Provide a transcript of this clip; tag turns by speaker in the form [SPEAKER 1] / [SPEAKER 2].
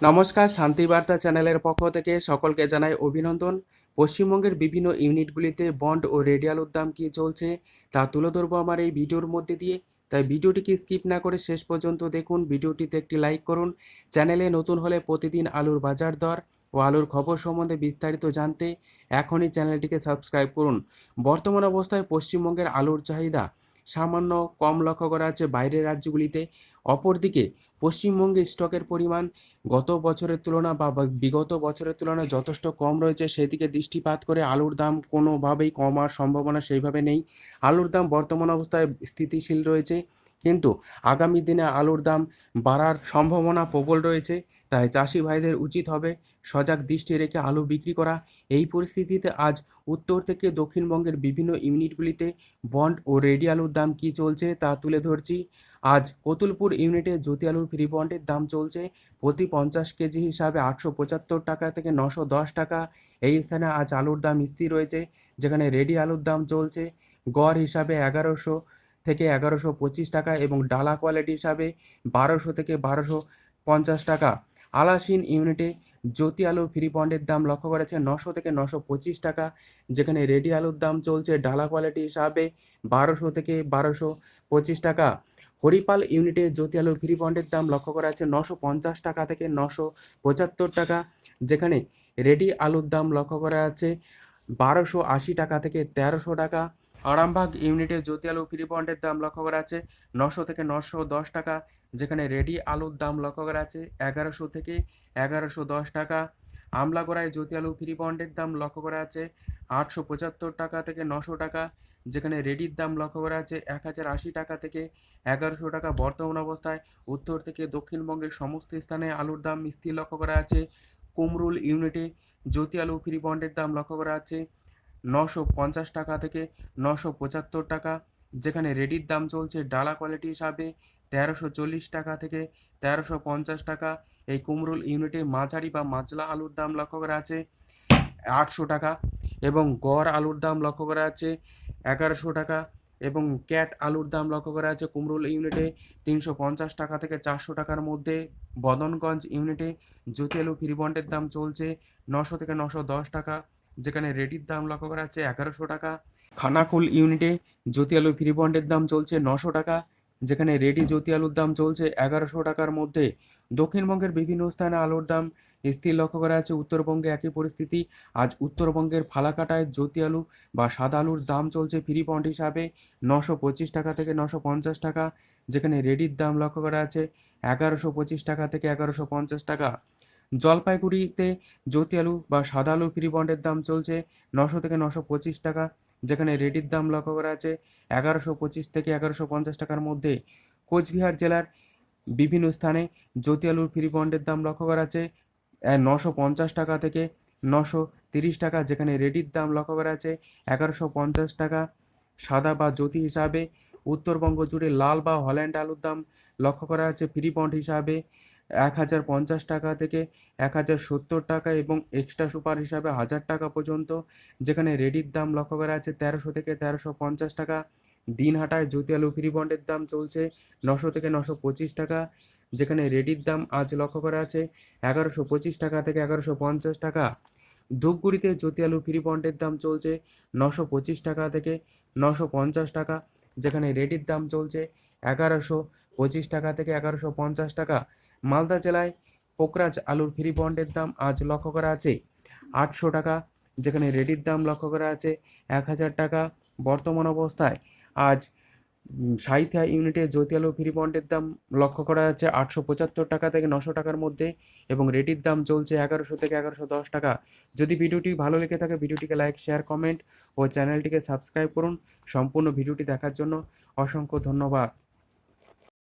[SPEAKER 1] নমস্কার, শান্তিবার্তা চ্যানেলের পক্ষ থেকে সকলকে জানাই অভিনন্দন। পশ্চিমবঙ্গের বিভিন্ন ইউনিটগুলিতে বন্ড ও রেডিয়াল উদ্যাম কী চলছে তা তুলে ধরবো আমার এই ভিডিওর মধ্যে দিয়ে। তাই ভিডিওটিকে স্কিপ না করে শেষ পর্যন্ত দেখুন, ভিডিওটিতে একটি লাইক করুন। চ্যানেলে নতুন হলে প্রতিদিন আলুর বাজার দর ও আলুর খবর সম্বন্ধে বিস্তারিত জানতে এখনই চ্যানেলটিকে সাবস্ক্রাইব করুন। বর্তমান অবস্থায় পশ্চিমবঙ্গের আলুর চাহিদা সামান্য কম লক্ষ্য করা হচ্ছে বাইরের রাজ্যগুলিতে। অপরদিকে, পশ্চিমবঙ্গে স্টকের পরিমাণ গত বছরের তুলনা বা বিগত বছরের তুলনায় যথেষ্ট কম রয়েছে। সেদিকে দৃষ্টিপাত করে আলুর দাম কোনোভাবেই কমার সম্ভাবনা সেইভাবে নেই। আলুর দাম বর্তমান অবস্থায় স্থিতিশীল রয়েছে। কিন্তু আগামী দিনে আলুর দাম বাড়ার সম্ভাবনা প্রবল রয়েছে, তাই চাষি ভাইদের উচিত হবে সজাগ দৃষ্টি রেখে আলু বিক্রি করা। এই পরিস্থিতিতে আজ উত্তর থেকে দক্ষিণবঙ্গের বিভিন্ন ইউনিটগুলিতে বন্ড ও রেডি আলুর দাম কী চলছে তা তুলে ধরছি। আজ কতুলপুর ইউনিটে জ্যোতি আলুর ফ্রি বন্ডের দাম চলছে প্রতি পঞ্চাশ কেজি হিসাবে আটশো পঁচাত্তর টাকা থেকে নশো দশ টাকা। এই স্থানে আজ আলুর দাম স্থির রয়েছে, যেখানে রেডি আলুর দাম চলছে গড় হিসাবে এগারোশো। থেকে এগারোশো পঁচিশ টাকা এবং ডালা কোয়ালিটি হিসাবে বারোশো থেকে বারোশো পঞ্চাশ টাকা। আলাসিন ইউনিটে জ্যোতি আলু ফ্রি বন্ডের দাম লক্ষ্য করেছে নশো থেকে নশো পঁচিশ টাকা, যেখানে রেডি আলুর দাম চলছে ডালা কোয়ালিটি হিসাবে বারোশো থেকে বারোশো পঁচিশ টাকা। হরিপাল ইউনিটে জ্যোতি আলুর ফ্রি বন্ডের দাম লক্ষ্য করা আছে নশো পঞ্চাশ টাকা থেকে নশো পঁচাত্তর টাকা, যেখানে রেডি আলুর দাম লক্ষ্য করা আছে বারোশো আশি টাকা থেকে তেরোশো টাকা। আরামবাগ ইউনিটে জ্যোতি আলু ফ্রি বন্ডের দাম লক্ষ্য করা আছে। নশো থেকে নশো দশ টাকা, যেখানে রেডি আলুর দাম লক্ষ্য করা আছে এগারোশো থেকে এগারোশো দশ টাকা। আমলাগড়ায় জ্যোতি আলু ফ্রি বন্ডের দাম লক্ষ্য করা আছে আটশো পঁচাত্তর টাকা থেকে নশো টাকা, যেখানে রেডির দাম লক্ষ্য করা আছে এক হাজার আশি টাকা থেকে এগারোশো টাকা। বর্তমান অবস্থায় উত্তর থেকে দক্ষিণবঙ্গের সমস্ত স্থানে আলুর দাম স্থির লক্ষ্য করা আছে। কুমরুল ইউনিটে জ্যোতি আলু ফ্রি বন্ডের দাম লক্ষ্য করা আছে নশো পঞ্চাশ টাকা থেকে নশো পঁচাত্তর টাকা, যেখানে রেডির দাম চলছে ডালা কোয়ালিটি হিসাবে তেরোশো চল্লিশ টাকা থেকে তেরোশো পঞ্চাশ টাকা। এই কুমরুল ইউনিটে মাঝারি বা মাছলা আলুর দাম লক্ষ্য করা আছে আটশো টাকা এবং গড় আলুর দাম লক্ষ্য করা আছে এগারোশো টাকা এবং ক্যাট আলুর দাম লক্ষ্য করা আছে কুমরুল ইউনিটে তিনশো পঞ্চাশ টাকা থেকে চারশো টাকার মধ্যে। বদনগঞ্জ ইউনিটে জ্যোতি আলু ফ্রি বন্ডের দাম চলছে নশো থেকে নশো দশ টাকা। যেখানে রেডির দাম লক্ষ্য করা আছে এগারোশো টাকা। খানাকুল ইউনিটে জ্যোতি আলু ফ্রি বন্ডের দাম চলছে নশো টাকা। যেখানে রেডি জ্যোতি আলুর দাম চলছে এগারোশো টাকার মধ্যে। দক্ষিণবঙ্গের বিভিন্ন স্থানে আলুর দাম স্থির লক্ষ্য করা আছে উত্তরবঙ্গে একই পরিস্থিতি। আজ উত্তরবঙ্গের ফালাকাটায় জ্যোতি আলু বা সাদা আলুর দাম চলছে ফ্রি বন্ড হিসাবে নশো পঁচিশ টাকা থেকে নশো পঞ্চাশ টাকা। যেখানে রেডির দাম লক্ষ্য করা আছে এগারোশো পঁচিশ টাকা থেকে এগারোশো পঞ্চাশ টাকা। জলপাইগুড়িতে জ্যোতি আলু বা সাদা আলু ফ্রি বন্ডের দাম চলছে নশো থেকে নশো পঁচিশ টাকা, যেখানে রেডির দাম লক্ষ্য করা আছে এগারোশো পঁচিশ থেকে এগারোশো পঞ্চাশ টাকার মধ্যে। কোচবিহার জেলার বিভিন্ন স্থানে জ্যোতি আলুর ফ্রি বন্ডের দাম লক্ষ্য করা আছে নশো পঞ্চাশ টাকা থেকে নশো তিরিশ টাকা, যেখানে রেডির দাম লক্ষ্য করা আছে এগারোশো পঞ্চাশ টাকা। সাদা বা জ্যোতি হিসাবে উত্তরবঙ্গ জুড়ে লাল বা হল্যান্ড আলুর দাম লক্ষ্য করা আছে ফ্রি বন্ড হিসাবে এক হাজার পঞ্চাশ টাকা থেকে এক হাজার সত্তর টাকা এবং এক্সট্রা সুপার হিসাবে হাজার টাকা পর্যন্ত, যেখানে রেডির দাম লক্ষ্য করা আছে তেরোশো থেকে তেরোশো পঞ্চাশ টাকা। দিনহাটায় জ্যোতি আলু ফ্রি বন্ডের দাম চলছে নশো থেকে নশো পঁচিশ টাকা, যেখানে রেডির দাম আজ লক্ষ্য করা আছে এগারোশো পঁচিশ টাকা থেকে এগারোশো পঞ্চাশ টাকা। ধূপগুড়িতে জ্যোতি আলু ফ্রি বন্ডের দাম চলছে নশো পঁচিশ টাকা থেকে নশো পঞ্চাশ টাকা। যেখানে রেডির দাম চলছে এগারোশো পঁচিশ টাকা থেকে এগারোশো পঞ্চাশ টাকা। মালদা জেলায় পোকরাজ আলুর ফ্রি বন্ডের দাম আজ লক্ষ্য করা আছে আটশো টাকা, যেখানে রেডির দাম লক্ষ্য করা আছে এক হাজার টাকা। বর্তমান অবস্থায় আজ উম, সাঁইথিয়া ইউনিটে জ্যোতি আলো ফ্রি বন্ডের দাম লক্ষ্য করা যাচ্ছে আটশো পঁচাত্তর টাকা থেকে নশো টাকার মধ্যে এবং রেটির দাম চলছে এগারোশো থেকে এগারোশো দশ টাকা। যদি ভিডিওটি ভালো লেগে থাকে ভিডিওটিকে লাইক শেয়ার কমেন্ট ও চ্যানেলটিকে সাবস্ক্রাইব করুন। সম্পূর্ণ ভিডিওটি দেখার জন্য অসংখ্য ধন্যবাদ।